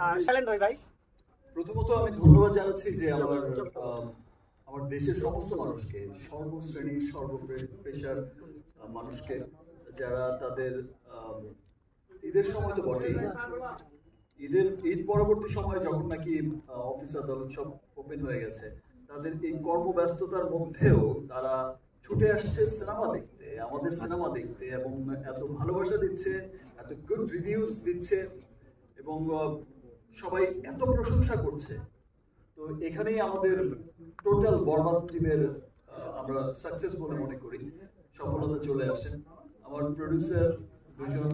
হই ভাই। প্রথমত আমি ধন্যবাদ জানাচ্ছি যে আমার আমার দেশের সমস্ত মানুষকে সর্বশ্রেণী সর্বপেশার আহ, মানুষকে যারা তাদের ঈদের সময় তো বটেই। ঈদের ঈদ পরবর্তী সময় যখন নাকি অফিস আদালত সব ওপেন হয়ে গেছে তাদের এই কর্মব্যস্ততার মধ্যেও তারা ছুটে আসছে সিনেমা দেখতে আমাদের সিনেমা দেখতে এবং এত ভালোবাসা দিচ্ছে এত গুড রিভিউজ দিচ্ছে এবং সবাই এত প্রশংসা করছে। তো এখানেই আমাদের টোটাল বরবাদ টিমের আমরা সাকসেস বলে মনে করি। সফলতা চলে আসে। আমার প্রডিউসার দুজন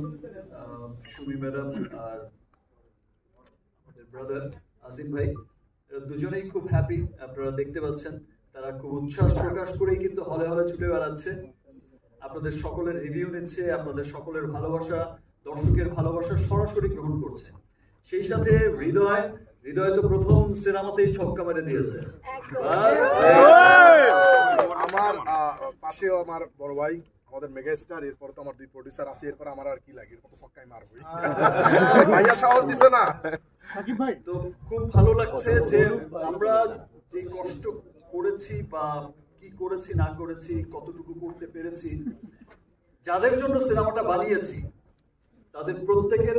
সুমি ম্যাডাম আর আমাদের ব্রাদার আসিফ ভাই দুজনেই খুব হ্যাপি আপনারা দেখতে পাচ্ছেন। তারা খুব উচ্ছ্বাস প্রকাশ করেই কিন্তু হলে হলে ছুটে বেড়াচ্ছে। আপনাদের সকলের রিভিউ নিচ্ছে, আপনাদের সকলের ভালোবাসা, দর্শকের ভালোবাসা সরাসরি গ্রহণ করছে। সেই সাথে হৃদয় হৃদয় তো প্রথম সিনেমাতেই ছক্কা মেরে দিয়েছে। আমার আহ, পাশেও আমার বড় ভাই আমাদের মেগা স্টার এরপর তো আমার দুই প্রডিউসার আছে এরপর আমার আর কি লাগে? এরপর তো সক্কাই মারবই ভাইয়া সাহস দিছে না। তো খুব ভালো লাগছে যে আমরা যে কষ্ট করেছি বা কি করেছি না করেছি কতটুকু করতে পেরেছি যাদের জন্য সিনেমাটা বানিয়েছি তাদের প্রত্যেকের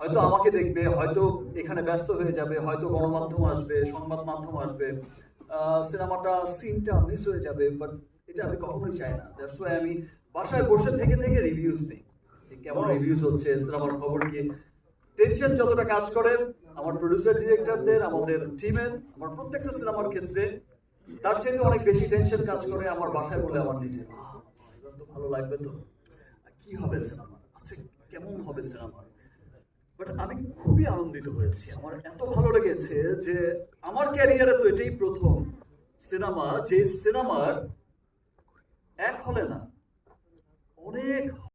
হয়তো আমাকে দেখবে হয়তো এখানে ব্যস্ত হয়ে যাবে হয়তো গণমাধ্যম আসবে সংবাদ মাধ্যম আসবে সিনেমাটা সিনটা মিস হয়ে যাবে বাট এটা আমি কখনোই চাই না। দ্যাটস ওয়াই আমি বাসায় বসে থেকে থেকে রিভিউজ নেই। যে কেমন রিভিউজ হচ্ছে সিনেমার খবর কি? টেনশন যতটা কাজ করে আমার প্রডিউসার ডিরেক্টরদের আমাদের টিমের আমার প্রত্যেকটা সিনেমার ক্ষেত্রে তার চেয়ে অনেক বেশি টেনশন কাজ করে আমার বাসায় বলে আমার নিজে "আহ, এবার তো ভালো লাগবে তো। কি হবে সিনেমা? আচ্ছা কেমন হবে সিনেমা? বাট আমি খুবই আনন্দিত হয়েছি। আমার এত ভালো লেগেছে যে আমার ক্যারিয়ারে তো এটাই প্রথম সিনেমা, যে সিনেমার এক হলে না, অনেক